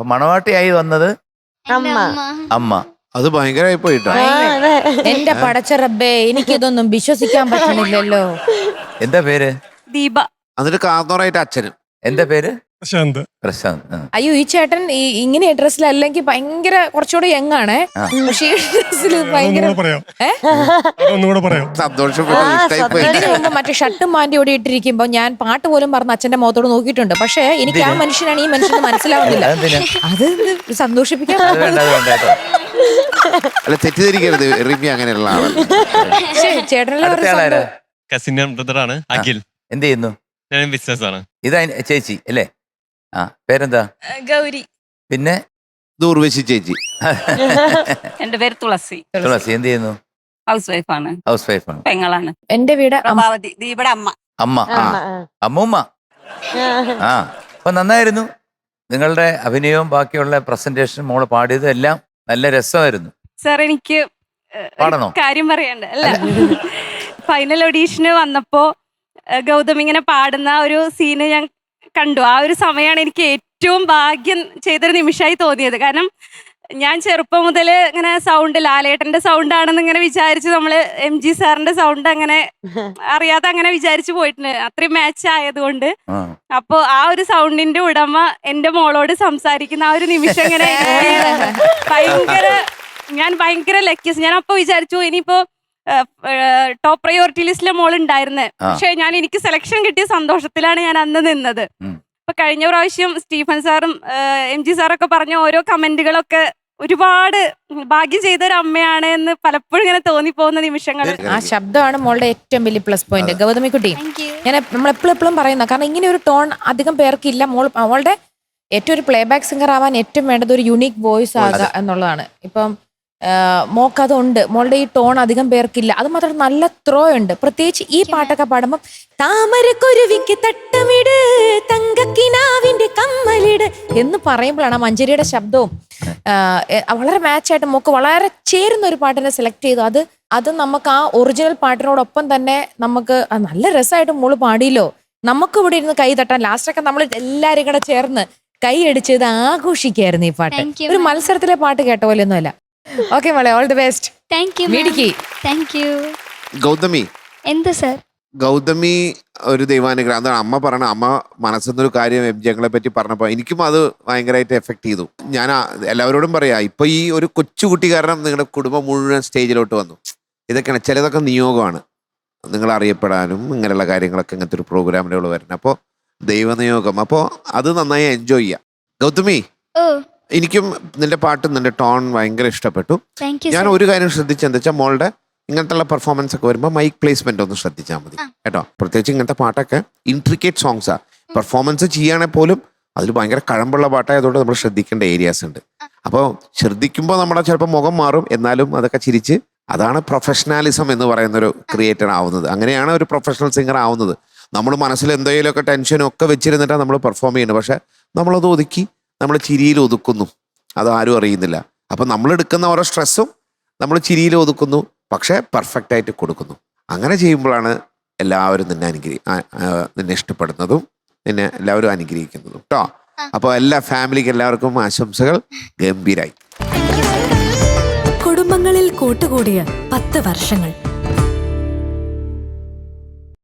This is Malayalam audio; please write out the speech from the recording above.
അപ്പൊ മണവാട്ടിയായി വന്നത് അമ്മ. അമ്മ. അത് ഭയങ്കരമായി പോയിട്ടോ. എന്റെ പടച്ച റബ്ബേ എനിക്കിതൊന്നും വിശ്വസിക്കാൻ പറ്റുന്നില്ലല്ലോ. എന്താ പേര്? ദീപ. എന്നിട്ട് കാർന്നോറായിട്ട് അച്ഛനും. എന്താ പേര്? പ്രശാന്ത്. പ്രശാന്ത് ആ. അയ്യോ ഈ ചേട്ടൻ ഈ ഇങ്ങനെ ഡ്രസ്സിലല്ലെങ്കിൽ ഭയങ്കര കുറച്ചുകൂടെ യങ് ആണ് ആ. പക്ഷേ ഈ ഡ്രസ്സിൽ ഭയങ്കര പറയാം. ഏ? അതൊന്നുകൂടെ പറയാം. സന്തോഷപ്പെട്ടു ഇഷ്ടായി പോയി. ഇതിനു മുമ്പ് മറ്റേ ഷർട്ടും ഓടി ഇട്ടിരിക്കുമ്പോ ഞാൻ പാട്ട് പോലും പറഞ്ഞ അച്ഛന്റെ മുഖത്തോട് നോക്കിയിട്ടുണ്ട്. പക്ഷേ എനിക്ക് ആ മനുഷ്യനാണ് ഈ മനുഷ്യന് മനസ്സിലാവുന്നില്ല. അതെന്തിനാ? അത് സന്തോഷിപ്പിക്കാൻ അത് വേണ്ട അത് വേണ്ട കേട്ടോ. അല്ല തെറ്റിദ്ധരിക്കരുത്. റിമി അങ്ങനെയുള്ള ആളല്ല. ശ്ശേ, ചേട്ടനെല്ലാം ഒരു അടുത്ത ആളാരാ സംഭവം. കസിൻ ബ്രദറാണ് അഖിൽ. എന്ത് ചെയ്യുന്നു? ഞാൻ ബിസിനസ് ആണ് ഇത് ചേച്ചി അല്ലേ? ആ പേരെന്താ? ഗൗരി. പിന്നെ? ഇത് ഉർവശി ചേച്ചി. എന്റെ പേര് തുളസി. തുളസി എന്ത് ചെയ്യുന്നു? ഹൗസ് വൈഫാണ്. ഹൗസ് വൈഫാണ്. പെങ്ങളാണ്. എന്റെ വീട് പ്രഭാവതി ദീപയുടെ അമ്മ. അമ്മ ആ. അമ്മ, ആ. അമ്മൂമ്മ. ആ. അപ്പൊ നന്നായിരുന്നു. നിങ്ങളുടെ അഭിനയവും ബാക്കിയുള്ള പ്രസന്റേഷൻ മോൾ പാടിയതും എല്ലാം നല്ല രസമായിരുന്നു. സാർ എനിക്ക് പാടണോ? കാര്യം പറയണ്ട അല്ല? ഫൈനൽ ഓഡീഷന് വന്നപ്പോ ഗൗതം ഇങ്ങനെ പാടുന്ന ഒരു സീന് ഞാൻ കണ്ടു. ആ ഒരു സമയമാണ് എനിക്ക് ഏറ്റവും ഭാഗ്യം ചെയ്തൊരു നിമിഷമായി തോന്നിയത്. കാരണം ഞാൻ ചെറുപ്പം മുതൽ ഇങ്ങനെ സൗണ്ട് ലാലേട്ടന്റെ സൗണ്ട് ആണെന്ന് ഇങ്ങനെ വിചാരിച്ച് നമ്മൾ എം ജി സാറിന്റെ സൗണ്ട് അങ്ങനെ അറിയാതെ അങ്ങനെ വിചാരിച്ചു പോയിട്ടുണ്ട്. അത്രയും മാച്ച് ആയതുകൊണ്ട്. അപ്പോ ആ ഒരു സൗണ്ടിന്റെ ഉടമ എന്റെ മോളോട് സംസാരിക്കുന്ന ആ ഒരു നിമിഷം ഇങ്ങനെ ഭയങ്കര ഞാൻ ഭയങ്കര ലക്കിയസ് ഞാൻ അപ്പൊ വിചാരിച്ചു ഇനിയിപ്പോ ടോപ്പ് പ്രയോറിറ്റി ലിസ്റ്റിലെ മോൾ ഉണ്ടായിരുന്നത്. പക്ഷെ ഞാൻ എനിക്ക് സെലക്ഷൻ കിട്ടിയ സന്തോഷത്തിലാണ് ഞാൻ അന്ന് നിന്നത്. അപ്പൊ കഴിഞ്ഞ പ്രാവശ്യം സ്റ്റീഫൻ സാറും എം ജി സാറൊക്കെ പറഞ്ഞ ഓരോ കമന്റുകളൊക്കെ ഒരുപാട് ഭാഗ്യം ചെയ്ത ഒരു അമ്മയാണ് എന്ന് പലപ്പോഴും ഇങ്ങനെ തോന്നിപ്പോകുന്ന നിമിഷങ്ങൾ. ആ ശബ്ദമാണ് മോളുടെ ഏറ്റവും വലിയ പ്ലസ് പോയിന്റ് ഗൗതമിക്കുട്ടി ഞാൻ നമ്മൾ എപ്പോഴും എപ്പോഴും പറയുന്ന കാരണം ഇങ്ങനെ ഒരു ടോൺ അധികം പേർക്കില്ല. മോൾ അവളുടെ ഏറ്റവും ഒരു പ്ലേ ബാക്ക് സിംഗർ ആവാൻ ഏറ്റവും വേണ്ടത് ഒരു യുണീക്ക് വോയിസ് ആകുക എന്നുള്ളതാണ്. ഇപ്പം ആ, മോക്ക് അതുണ്ട് മോളുടെ ഈ ടോൺ അധികം പേർക്കില്ല. അത് മാത്രം നല്ല ത്രോ ഉണ്ട് പ്രത്യേകിച്ച് ഈ പാട്ടൊക്കെ പാടുമ്പോൾ താമരക്കുരുവിക്ക് തട്ടമിട് തങ്കക്കിനാവിന്റെ കമ്മലിട് എന്ന് പറയുമ്പോഴാണ് ആ മഞ്ചേരിയുടെ ശബ്ദവും വളരെ മാച്ച് വളരെ മാച്ചായിട്ട് മോക്ക് വളരെ ചേരുന്ന ഒരു പാട്ടിനെ സെലക്ട് ചെയ്തു. അത് അത് നമുക്ക് ആ ഒറിജിനൽ പാട്ടിനോടൊപ്പം തന്നെ നമുക്ക് നല്ല രസമായിട്ട് മോൾ പാടിയല്ലോ. നമുക്ക് ഇവിടെ ഇരുന്ന് കൈ തട്ടാൻ ലാസ്റ്റൊക്കെ നമ്മൾ എല്ലാരും കൂടെ ചേർന്ന് കൈ അടിച്ചത് ഇത് ആഘോഷിക്കായിരുന്നു ഈ പാട്ട്. ഒരു മത്സരത്തിലെ പാട്ട് കേട്ട പോലെ ഒന്നുമല്ല ഓക്കെ മോളെ all the best thank you മിടുക്കി. Thank you Gautami. എന്ത് സർ ഗൗതമി ഒരു ദൈവാനുഗ്രഹം. എന്താണ് അമ്മ പറഞ്ഞ അമ്മ മനസ്സിന്നൊരു കാര്യം എം ജങ്ങളെ പറ്റി പറഞ്ഞപ്പോൾ എനിക്കും അത് ഭയങ്കരമായിട്ട് എഫക്ട് ചെയ്തു. ഞാൻ ആ- എല്ലാവരോടും പറയാ ഇപ്പൊ ഈ ഒരു കൊച്ചുകുട്ടി കാരണം നിങ്ങളുടെ കുടുംബം മുഴുവൻ സ്റ്റേജിലോട്ട് വന്നു. ഇതൊക്കെയാണ് ചിലതൊക്കെ നിയോഗമാണ്. നിങ്ങൾ അറിയപ്പെടാനും ഇങ്ങനെയുള്ള കാര്യങ്ങളൊക്കെ ഇങ്ങനത്തെ ഒരു പ്രോഗ്രാമിലുള്ള വരുന്നത്. അപ്പോൾ ദൈവനിയോഗം. അപ്പോൾ അത് നന്നായി എൻജോയ് ചെയ്യാം. ഗൗതമി. ഓ. എനിക്കും നിന്റെ പാട്ടും നിന്റെ ടോൺ ഭയങ്കര ഇഷ്ടപ്പെട്ടു. താങ്ക് യു ഞാൻ ഒരു കാര്യം ശ്രദ്ധിച്ചെന്ന് വെച്ചാൽ മോളുടെ ഇങ്ങനത്തെ പെർഫോമൻസ് ഒക്കെ വരുമ്പോൾ മൈക്ക് പ്ലേസ്മെന്റ് ഒന്ന് ശ്രദ്ധിച്ചാൽ മതി. കേട്ടോ? പ്രത്യേകിച്ച് ഇങ്ങനത്തെ പാട്ടൊക്കെ ഇൻട്രിക്കേറ്റ് സോങ്സാ പെർഫോമൻസ് ചെയ്യുകയാണെങ്കിൽ പോലും അതിൽ ഭയങ്കര കഴമ്പുള്ള പാട്ടായതുകൊണ്ട് നമ്മൾ ശ്രദ്ധിക്കേണ്ട ഏരിയാസ് ഉണ്ട്. അപ്പോൾ ശ്രദ്ധിക്കുമ്പോൾ നമ്മുടെ ചിലപ്പോൾ മുഖം മാറും എന്നാലും അതൊക്കെ ചിരിച്ച് അതാണ് പ്രൊഫഷണാലിസം എന്ന് പറയുന്ന ഒരു ക്രിയേറ്റർ ആവുന്നത്. അങ്ങനെയാണ് ഒരു പ്രൊഫഷണൽ സിംഗർ ആവുന്നത്. നമ്മൾ മനസ്സിൽ എന്തെങ്കിലുമൊക്കെ ടെൻഷനും ഒക്കെ വെച്ചിരുന്നിട്ടാണ് നമ്മൾ പെർഫോം ചെയ്യുന്നത്. പക്ഷെ നമ്മളത് ഒതുക്കി നമ്മൾ ചിരിയിൽ ഒതുക്കുന്നു. അതാരും അറിയുന്നില്ല. അപ്പം നമ്മൾ എടുക്കുന്ന ഓരോ സ്ട്രെസ്സും നമ്മൾ ചിരിയിൽ ഒതുക്കുന്നു പക്ഷേ പെർഫെക്റ്റ് ആയിട്ട് കൊടുക്കുന്നു. അങ്ങനെ ചെയ്യുമ്പോഴാണ് എല്ലാവരും നിന്നെ അനുഗ്രഹി നിന്നെ ഇഷ്ടപ്പെടുന്നതും നിന്നെ എല്ലാവരും അനുഗ്രഹിക്കുന്നതും കേട്ടോ അപ്പോൾ എല്ലാ ഫാമിലിക്ക് എല്ലാവർക്കും ആശംസകൾ. ഗംഭീരായി. കുടുംബങ്ങളിൽ കൂട്ടുകൂടിയ പത്ത് വർഷങ്ങൾ.